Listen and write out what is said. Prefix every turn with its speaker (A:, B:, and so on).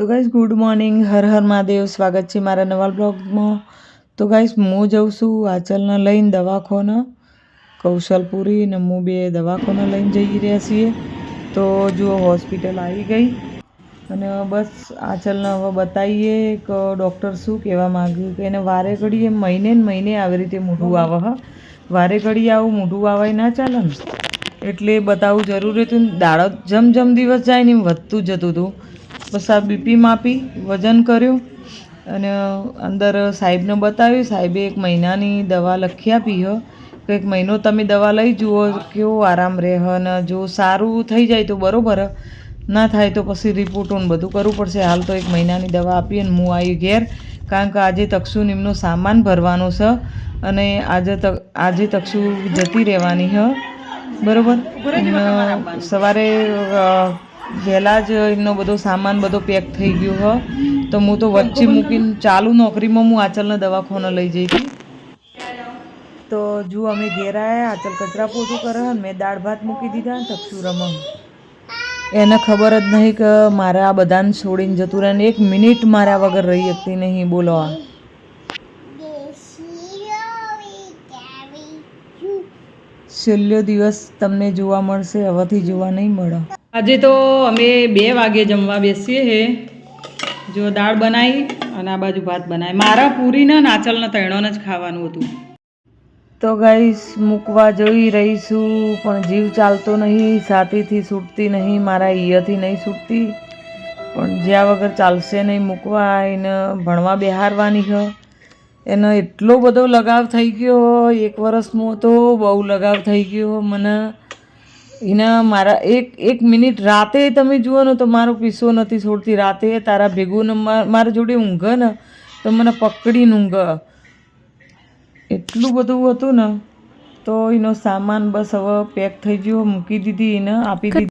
A: તો guys good morning હર હર મહાદેવ. સ્વાગત છે મારા નવા બ્લોગમાં તો ગાઈસ હું જઉં છું આંચલને લઈને દવાખોને, કૌશલપુરી ને હું બે દવાખોને લઈને જઈ રહ્યા છીએ. તો જુઓ હોસ્પિટલ આવી ગઈ. અને બસ આંચલને હવે બતાવીએ કે ડૉક્ટર શું કહેવા માગ્યું કે એને વારે ઘડીએ મહિને ને મહિને આવી રીતે મોઢું આવે, હ. વારે ઘડી આવું મોઢું આવાય ના ચાલે ને. એટલે બતાવવું જરૂરી હતું દાડો જમ જમ દિવસ જાય ને એમ વધતું જતું હતું. બસ આ બીપી માપી વજન કર્યું અને અંદર સાહેબને બતાવ્યું સાહેબે એક મહિનાની દવા લખી આપી હ. કે એક મહિનો તમે દવા લઈ જુઓ કેવો આરામ રહે હ. અને જો સારું થઈ જાય તો બરાબર ના થાય તો પછી રિપોર્ટ ને બધું કરવું પડશે. હાલ તો એક મહિનાની દવા આપી અને હું આવી ઘેર કારણ કે આજે તક્ષુ નિમનો સામાન ભરવાનો છે અને આજે તક આજે તક્ષુ જતી રહેવાની હ. બરાબર? સવારે વહેલા જ એમનો બધો સામાન બધો પેક થઈ ગયો હો. તો હું તો વચ્ચે મૂકીને ચાલુ નોકરીમાં હું આચલને દવાખાને લઈ જઈ હતી. તો જો અમે ઘેર આવ્યા આચલ કચરા પોતું કરે અને મેં દાળ ભાત મૂકી દીધા ને તક્ષુ રમણ. એને ખબર જ નહીં કે મારે આ બધાને છોડીને જતું રહે એક મિનિટ મારા વગર રહી શકતી નહીં બોલો આ. છેલ્લો દિવસ તમને જોવા મળશે હવેથી જોવા નહીં મળે. આજે તો અમે બે વાગે જમવા બેસીએ હે. જો દાળ બનાવી અને આ બાજુ ભાત બનાવી મારા પૂરીને નાચલના તૈણોને જ ખાવાનું હતું. તો ગાઈસ, મૂકવા જોઈ રહીશું પણ જીવ ચાલતો નહીં સાથીથી છૂટતી નહીં, મારા ઈયથી નહીં છૂટતી. પણ જ્યાં વગર ચાલશે નહીં મૂકવા, એને ભણવા બેહારવાની હ. એનો એટલો બધો લગાવ થઈ ગયો એક વર્ષમાં તો બહુ લગાવ થઈ ગયો મને. એના મારા એક એક મિનિટ રાતે તમે જુઓ ને તો મારો પીસો નથી છોડતી. રાતે તારા ભેગું ને મારા જોડે ઊંઘે ને તો મને પકડીને ઊંઘે. એટલું બધું હતું ને તો એનો સામાન બસ હવે પેક થઈ ગયો, મૂકી દીધી એને, આપી દીધી.